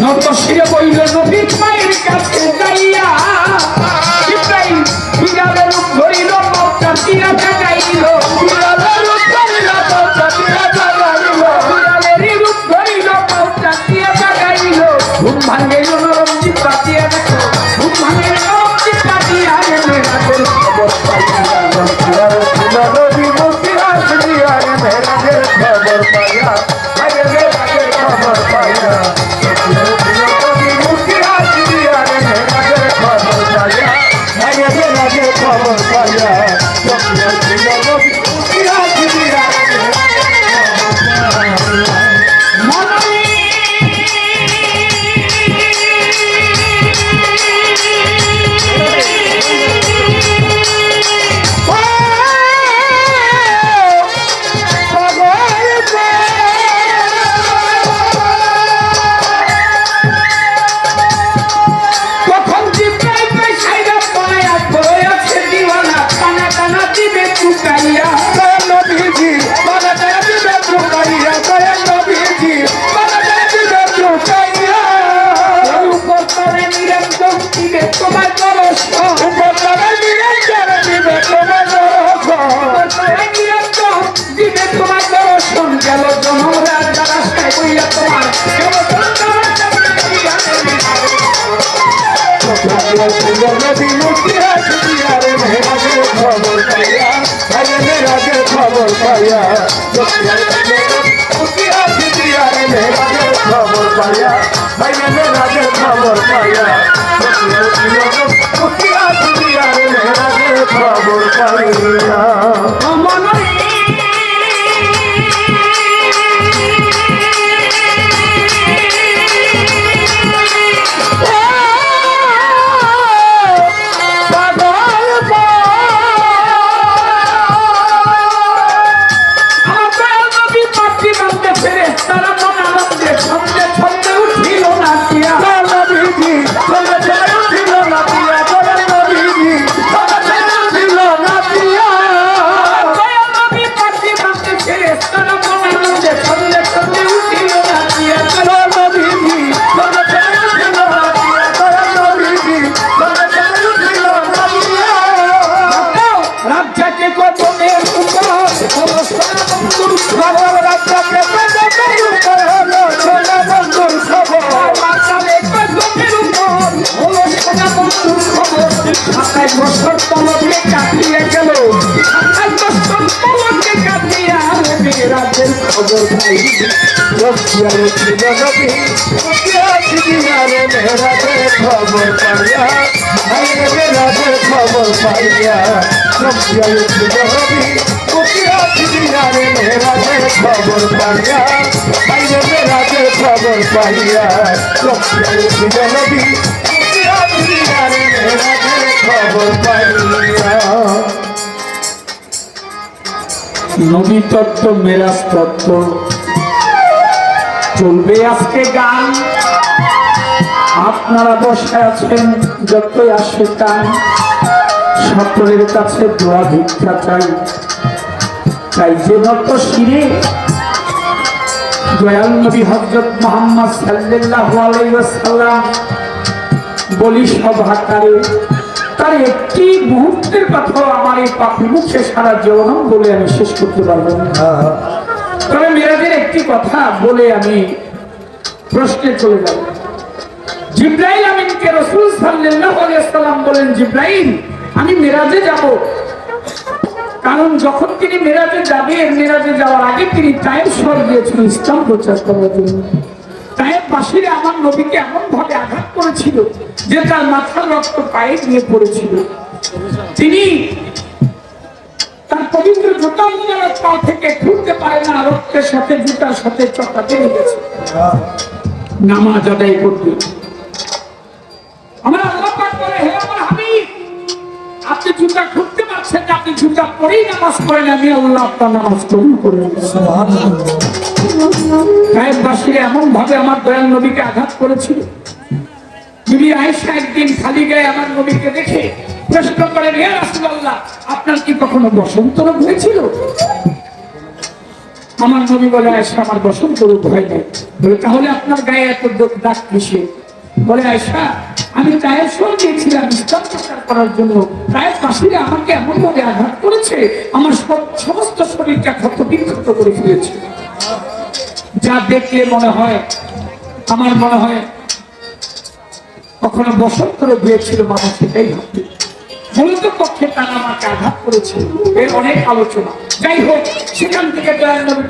নত শিরে বইল নবী মায়ের কাছে যাইয়া ইব্রাহিম বিড়ালের ধরিল মৌটা তীরা জাগাইল পাইয়া খবর পাইয়া ভাই রাজের খবর পাইয়া বছর তলকে কাটিয়ে গেল। সাতাইশ বছর তলকে কাটিয়ে আমি রাজ্যের খবর পাই খবর পাইয়া খবর পাইয়া খবর পাইয়া রাজের খবর পাইয়া খবর পাইয়া। নবী তত্ত্ব, মেরাজ তত্ত্ব। চলবে আজকে গান। আপনারা বসে আছেন যতই আসে টান। সকলের কাছে দোয়া ভিক্ষা চাই। তাই যে নত শিরে দয়াল নবী হজরত মোহাম্মদ সাল্লাল্লাহু আলাইহি ওয়াসাল্লাম বলি সভাকারে তার একটি মুহূর্তের কথা আমার এই পাখি মুখে সারা জীবন বলে আমি শেষ করতে পারব তবে মেয়েদের একটি কথা বলে আমি প্রশ্নে চলে যাব। জিব্রাইল আমিনকে রসুল সাল্লাম বলেন, জিব্রাইল, আমি মেরাজে যাব। কারণ যখন তিনি মেরাজে যাবেন, মেরাজে যাওয়ার আগে তিনি টাইম সর দিয়েছেন ইসলাম প্রচার করার জন্য। তাইয়ের বাসিরে আমার নবীকে এমন ভাবে আঘাত করেছিল যে তার মাথার রক্ত পায়ে দিয়ে পড়েছিল। তিনি তার পবিত্র জুতা পা থেকে খুলতে পারে না, রক্তের সাথে জুতার সাথে গেছে। নামাজ আদায় করতে। আমার আল্লাহ হে আমার আপনি জুতা পারছেন আপনি জুতা পরেই নামাজ পড়েন, আমি আল্লাহ আপনার নামাজ কবুল করে সাহেববাসীরা এমন ভাবে আমার দয়াল নবীকে আঘাত করেছিল। বিবি আয়েশা একদিন খালি গায়ে আমার নবীকে দেখে প্রশ্ন করেন হে রাসূলুল্লাহ, আপনার কি কখনো বসন্ত রোগ হয়েছিল? আমার নবী বলে আয়সা আমার বসন্ত রোগ হয় নাই। বলে, তাহলে আপনার গায়ে এত দাগ কিসে বলে আয়সা আমি গায়ের সর দিয়েছিলাম ইসলাম করার জন্য। গায়ের পাশিরা আমাকে এমন ভাবে আঘাত করেছে, আমার সমস্ত শরীরটা ক্ষত বিক্ষত করে ফেলেছে। যা দেখলে মনে হয়, আমার মনে হয় কখনো বসন্ত রোগ হয়েছিল মানুষ, সেটাই মূলত পক্ষে তারা আমাকে আঘাত করেছে এর অনেক আলোচনা। যাই হোক, সেখান থেকে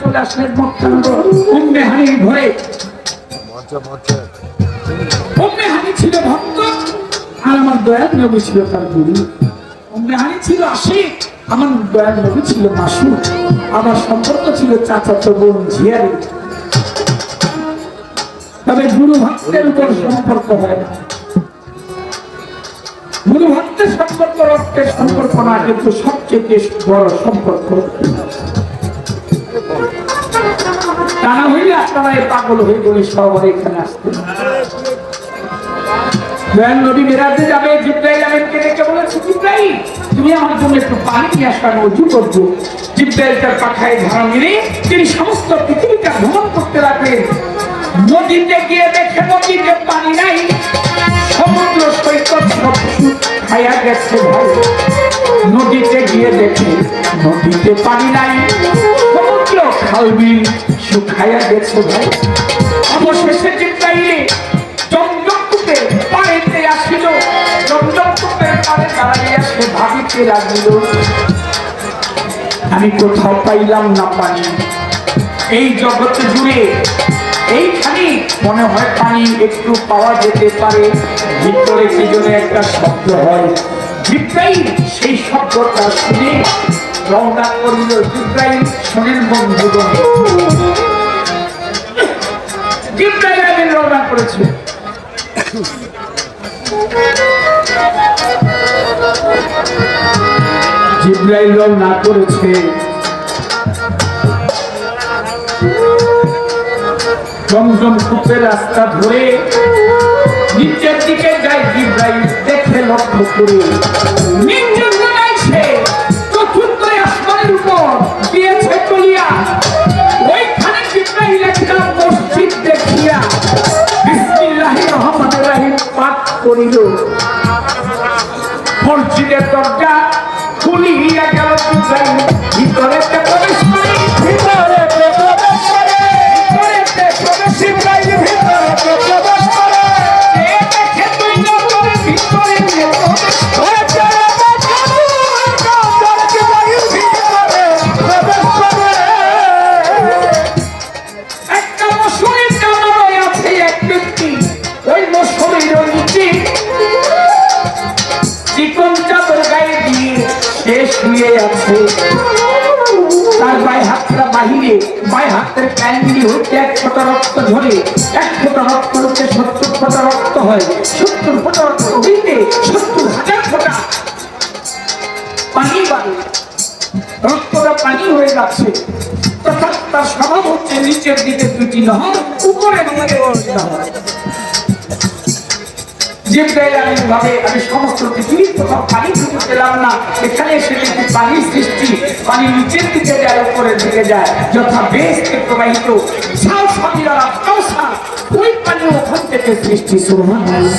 চলে আসলেন ছিল ভক্ত, আর আমার দয়াল নবী ছিল তার হানি ছিল আশিক, আমার নবী ছিল আমার সম্পর্ক ছিল বোন ঝিয়ারি তবে গুরু ভক্তের উপর সম্পর্ক হয় গুরু ভক্তের সম্পর্ক, রক্তের সম্পর্ক না, কিন্তু সবচেয়ে বড় সম্পর্ক। হইলে আপনারা এই পাগল হয়ে সবাই এখানে জিব্রাইল তুমি আমার জন্য একটু তিনি সমস্ত পৃথিবীটা ভ্রমণ করতে লাগলেন। নদীতে গিয়ে দেখে নদীতে পানি নাই। সমুদ্র সৈকত সব খাইয়া গেছে ভাই। নদীতে গিয়ে নদীতে পানি নাই। সমুদ্র গেছে ভাই। অবশেষে জিব্রাইলে জমজমকূপের পানিতে আসিল। পানি দাঁড়াইয়া সে ভাবিতে লাগিল, আমি কোথাও পাইলাম না পানি। এই জগৎ জুড়ে এইখানে মনে হয় পানি একটু পাওয়া যেতে পারে। ভিতরে কি জন্য একটা শব্দ হয়। জিব্রাইল সেই শব্দটা শুনে রওনা করিল। জিব্রাইল শোনেন বন্ধুগণ। জিব্রাইল আমিন রওনা করেছে। জিব্রাইল রওনা করেছে। জমজম কূপের রাস্তা ধরে নিচের দিকে যায় জিব্রাইল দেখে লক্ষ্য করে। নিচের শুয়ে আছে তার বাই হাতটা বাহিরে বাই হাতের ক্যান্ডি হচ্ছে এক ফোঁটা রক্ত ঝরে, এক ফোঁটা রক্ত হচ্ছে সত্তর ফোঁটা রক্ত হয়। সত্তর ফোঁটা রক্ত হইতে সত্তর হাজার ফোঁটা পানি বাড়ে। রক্তটা পানি হয়ে যাচ্ছে। তথা তার স্বভাব হচ্ছে নিচের দিকে দুটি নহর উপরে নহর জিব্রাইল সমস্ত পৃথিবীর কোথাও পানি খুঁজে পেলাম না। এখানে এসে দেখি পানির সৃষ্টি পানি নিচের দিকে যায়, উপরের দিকে যায়। যথা বেশকে প্রবাহিত। সাল সাবিরা ওই পানি ওখান থেকে সৃষ্টি, সুবহানাল্লাহ।